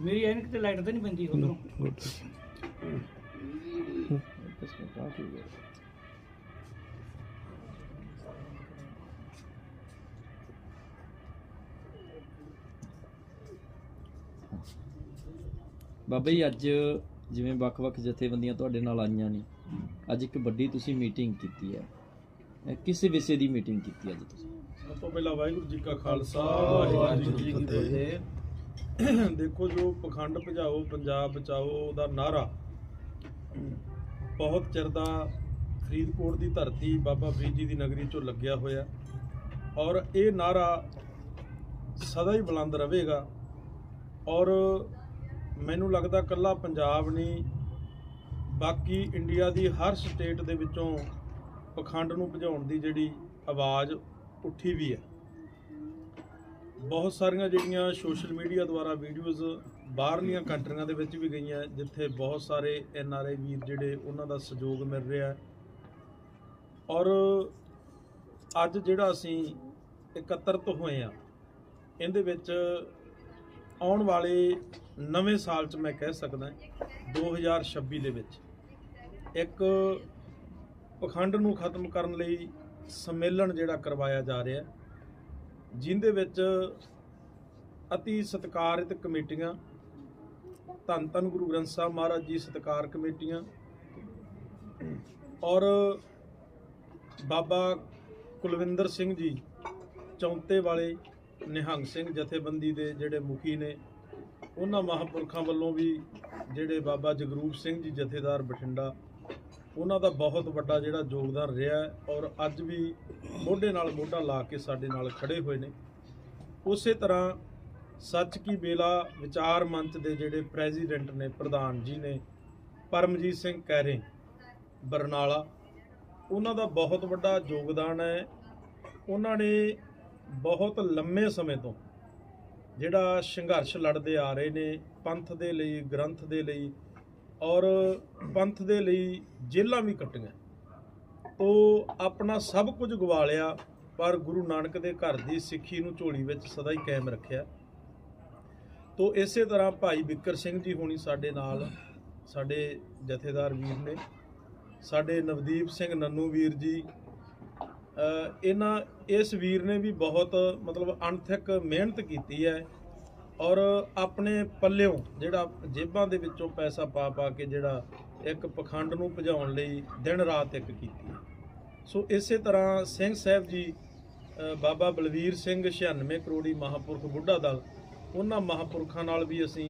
ਮੇਰੀ ਐਨਕ ਤੇ ਲਾਈਟ ਤਾਂ ਨਹੀਂ ਪੈਂਦੀ ਉਧਰੋਂ। ਗੁੱਡ ਬਾਬਾ ਜੀ ਅੱਜ ਜਿਵੇਂ ਵੱਖ-ਵੱਖ ਜਥੇਬੰਦੀਆਂ ਤੁਹਾਡੇ ਨਾਲ ਆਈਆਂ ਨੇ ਅੱਜ ਇੱਕ ਵੱਡੀ ਤੁਸੀਂ ਮੀਟਿੰਗ ਕੀਤੀ ਹੈ। ਅਹ ਕਿਸ ਵਿਸ਼ੇ ਦੀ ਮੀਟਿੰਗ ਕੀਤੀ ਅੱਜ ਤੁਸੀਂ? ਸਭ ਤੋਂ ਪਹਿਲਾਂ ਵਾਹਿਗੁਰੂ ਜੀ ਕਾ ਖਾਲਸਾ ਵਾਹਿਗੁਰੂ ਜੀ ਕੀ ਫਤਿਹ। ਦੇਖੋ ਜੋ ਪਖੰਡ ਭਜਾਓ, ਪੰਜਾਬ ਬਚਾਓ ਦਾ ਨਾਰਾ ਬਹੁਤ ਚਿਰ ਦਾ ਫਰੀਦਕੋਟ ਦੀ ਧਰਤੀ ਬਾਬਾ ਫਰੀਦ ਜੀ ਦੀ ਨਗਰੀ ਚੋਂ ਲੱਗਿਆ ਹੋਇਆ। ਔਰ ਇਹ ਨਾਰਾ ਸਦਾ ਹੀ ਬੁਲੰਦ ਰਹੇਗਾ। ਔਰ ਮੈਨੂੰ ਲੱਗਦਾ ਕੱਲਾ ਪੰਜਾਬ ਨਹੀਂ, ਬਾਕੀ ਇੰਡੀਆ ਦੀ ਹਰ ਸਟੇਟ ਦੇ ਵਿੱਚੋਂ ਪਖੰਡ ਨੂੰ ਭਜਾਉਣ ਦੀ ਜਿਹੜੀ ਆਵਾਜ਼ ਉੱਠੀ ਵੀ ਹੈ। ਬਹੁਤ ਸਾਰੀਆਂ ਜਿਹੜੀਆਂ ਸੋਸ਼ਲ ਮੀਡੀਆ ਦੁਆਰਾ ਵੀਡੀਓਜ਼ ਬਾਹਰਲੀਆਂ ਕੰਟਰੀਆਂ ਦੇ ਵਿੱਚ ਵੀ ਗਈਆਂ, ਜਿੱਥੇ ਬਹੁਤ ਸਾਰੇ ਐਨ ਆਰ ਆਈ ਵੀਰ ਜਿਹੜੇ ਉਹਨਾਂ ਦਾ ਸਹਿਯੋਗ ਮਿਲ ਰਿਹਾ ਔਰ ਅੱਜ ਜਿਹੜਾ ਅਸੀਂ ਇਕੱਤਰਤ ਹੋਏ ਆ ਇਹਦੇ ਵਿੱਚ ਆਉਣ ਵਾਲੇ ਨਵੇਂ ਸਾਲ 'ਚ ਮੈਂ ਕਹਿ ਸਕਦਾ 2026 ਦੇ ਵਿੱਚ ਇੱਕ ਪਖੰਡ ਨੂੰ ਖਤਮ ਕਰਨ ਲਈ ਸੰਮੇਲਨ ਜਿਹੜਾ ਕਰਵਾਇਆ ਜਾ ਰਿਹਾ ਹੈ। ਜਿੰਦੇ ਵਿੱਚ ਅਤੀ ਸਤਿਕਾਰਿਤ ਕਮੇਟੀਆਂ, ਧੰਨ ਧੰਨ ਗੁਰੂ ਗ੍ਰੰਥ ਸਾਹਿਬ ਮਹਾਰਾਜ ਜੀ ਸਤਿਕਾਰ ਕਮੇਟੀਆਂ ਔਰ ਬਾਬਾ ਕੁਲਵਿੰਦਰ ਸਿੰਘ ਜੀ ਚੌਂਤੇ ਵਾਲੇ ਨਿਹੰਗ ਸਿੰਘ ਜਥੇਬੰਦੀ ਦੇ ਜਿਹੜੇ ਮੁਖੀ ਨੇ, ਉਹਨਾਂ ਮਹਾਂਪੁਰਖਾਂ ਵੱਲੋਂ ਵੀ ਜਿਹੜੇ ਬਾਬਾ ਜਗਰੂਪ ਸਿੰਘ ਜੀ ਜਥੇਦਾਰ ਬਠਿੰਡਾ ਉਹਨਾਂ ਦਾ ਬਹੁਤ ਵੱਡਾ ਜਿਹੜਾ ਯੋਗਦਾਨ ਰਿਹਾ ਔਰ ਅੱਜ ਵੀ ਮੋਢੇ ਨਾਲ ਮੋਢਾ ਲਾ ਕੇ ਸਾਡੇ ਨਾਲ ਖੜੇ ਹੋਏ ਨੇ। ਉਸੇ ਤਰ੍ਹਾਂ ਸੱਚ ਕੀ ਬੇਲਾ ਵਿਚਾਰ ਮੰਚ ਦੇ ਜਿਹੜੇ ਪ੍ਰੈਜ਼ੀਡੈਂਟ ਨੇ, ਪ੍ਰਧਾਨ ਜੀ ਨੇ, ਪਰਮਜੀਤ ਸਿੰਘ ਕੈਰੇ, ਬਰਨਾਲਾ, ਉਹਨਾਂ ਦਾ ਬਹੁਤ ਵੱਡਾ ਯੋਗਦਾਨ ਹੈ। ਉਹਨਾਂ ਨੇ ਬਹੁਤ ਲੰਮੇ ਸਮੇਂ ਤੋਂ ਜਿਹੜਾ ਸੰਘਰਸ਼ ਲੜਦੇ ਆ ਰਹੇ ਨੇ, ਪੰਥ ਦੇ ਲਈ, ਗ੍ਰੰਥ ਦੇ ਲਈ ਔਰ ਪੰਥ ਦੇ ਲਈ ਜੇਲ੍ਹਾਂ ਵੀ ਕੱਟੀਆਂ। ਉਹ ਆਪਣਾ ਸਭ ਕੁਝ ਗਵਾ ਲਿਆ ਪਰ ਗੁਰੂ ਨਾਨਕ ਦੇ ਘਰ ਦੀ ਸਿੱਖੀ ਨੂੰ ਝੋਲੀ ਵਿੱਚ ਸਦਾ ਹੀ ਕਾਇਮ ਰੱਖਿਆ। ਤੋ ਇਸੇ ਤਰ੍ਹਾਂ ਭਾਈ ਬਿੱਕਰ ਸਿੰਘ ਜੀ ਹੋਣੀ ਸਾਡੇ ਨਾਲ, ਸਾਡੇ ਜਥੇਦਾਰ ਵੀਰ ਨੇ, ਸਾਡੇ ਨਵਦੀਪ ਸਿੰਘ ਨੰਨੂ ਵੀਰ ਜੀ ਇਹਨਾਂ, ਇਸ ਵੀਰ ਨੇ ਵੀ ਬਹੁਤ ਮਤਲਬ ਅਣਥਕ ਮਿਹਨਤ ਕੀਤੀ ਹੈ। ਔਰ ਆਪਣੇ ਪੱਲਿਓਂ ਜਿਹੜਾ ਜੇਬਾਂ ਦੇ ਵਿੱਚੋਂ ਪੈਸਾ ਪਾ ਪਾ ਕੇ ਜਿਹੜਾ ਇੱਕ ਪਖੰਡ ਨੂੰ ਭਜਾਉਣ ਲਈ ਦਿਨ ਰਾਤ ਇੱਕ ਕੀਤੀ ਸੋ ਇਸੇ ਤਰ੍ਹਾਂ ਸਿੰਘ ਸਾਹਿਬ ਜੀ ਬਾਬਾ ਬਲਵੀਰ ਸਿੰਘ 96 ਕਰੋੜੀ ਮਹਾਪੁਰਖ ਬੁੱਢਾ ਦਲ, ਉਹਨਾਂ ਮਹਾਪੁਰਖਾਂ ਨਾਲ ਵੀ ਅਸੀਂ